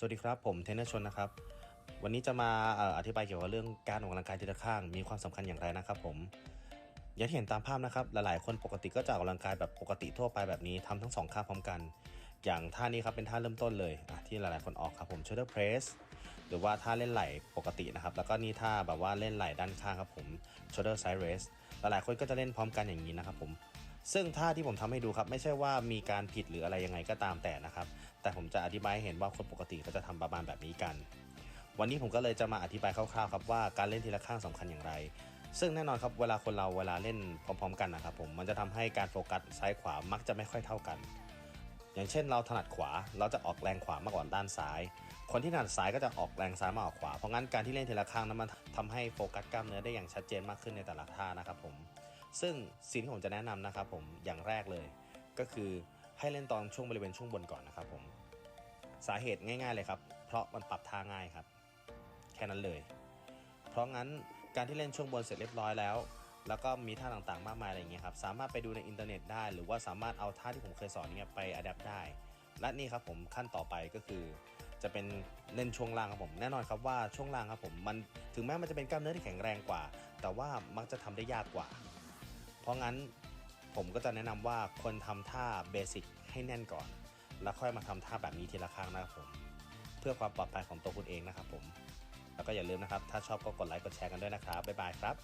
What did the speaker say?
สวัสดีครับ ผมเทนเนอร์ชนนะครับ วันนี้จะมาออธิบายเกี่ยวกับเรื่องการออกกำลังกายทีละข้าง มีความสำคัญอย่างไรนะครับผมอย่างที่เห็นตามภาพนะครับ หลายๆ คนปกติก็จะออกกำลังกายแบบปกติทั่วไปแบบนี้ทำทั้งสองข้างพร้อมกัน อย่างท่านี้ครับเป็นท่าเริ่มต้นเลยอะที่หลายๆ คนออกครับผม shoulder press หรือว่าท่าเล่นไหล่ปกตินะครับ แล้วก็นี่ท่าแบบว่าเล่นไหล่ด้านข้างครับผม shoulder side raise หลายๆคนก็จะเล่นพร้อมกันอย่างนี้นะครับผม ซึ่งท่าที่ผมทำให้ดูครับ ไม่ใช่ว่ามีการผิดหรืออะไรยังไงก็ตามแต่นะครับ แต่ผมจะอธิบายให้เห็นว่าคนปกติเขาจะทำประมาณแบบนี้กัน วันนี้ผมก็เลยจะมาอธิบายคร่าวๆครับว่าการเล่นทีละข้างสำคัญอย่างไร ซึ่งแน่นอนครับเวลาคนเราเวลาเล่นพร้อมๆ กันนะครับผมมันจะทำให้การโฟกัสซ้ายขวามักจะไม่ค่อยเท่ากัน อย่างเช่น เราถนัดขวาเราจะออกแรงขวามากกว่าด้านซ้าย คนที่ถนัดซ้ายก็จะออกแรงซ้ายมากกว่าขวาเพราะงั้นการที่เล่นทีละข้างนั้นมันทำให้โฟกัสกล้ามเนื้อได้อย่างชัดเจนมากขึ้นในแต่ละท่านะครับผม ซึ่งสิ่งที่ผมจะแนะนำนะครับผมอย่างแรกเลย ก็คือให้เล่นตอนช่วงบริเวณช่วงบนก่อนนะครับผมสาเหตุง่าย ๆเลยครับ เพราะมันปรับท่าง่ายครับ แค่นั้นเลย เพราะงั้นการที่เล่นช่วงบนเสร็จเรียบร้อยแล้ว แล้วก็มีท่าต่างๆมากมายอะไรอย่างเงี้ยครับสามารถไปดูในอินเทอร์เน็ตได้ หรือว่าสามารถเอาท่าที่ผมเคยสอนเนี้ยไปอัดแอปได้และนี่ครับผมขั้นต่อไปก็คือ จะเป็นเล่นช่วงล่างครับผมแน่นอนครับว่าช่วงล่างครับผมมันถึงแม้มันจะเป็นกล้ามเนื้อที่แข็งแรงกว่า แต่ว่ามักจะทำได้ยากกว่า ราะงั้นผมก็จะแนะนำว่าควรทำท่าเบสิกให้แน่นก่อน แล้วค่อยมาทำท่าแบบนี้ทีละครั้งนะครับผม เพื่อความปลอดภัยของตัวคุณเองนะครับผม แล้วก็อย่าลืมนะครับ ถ้าชอบก็กดไลค์กดแชร์กันด้วยนะครับบ๊ายบายครับ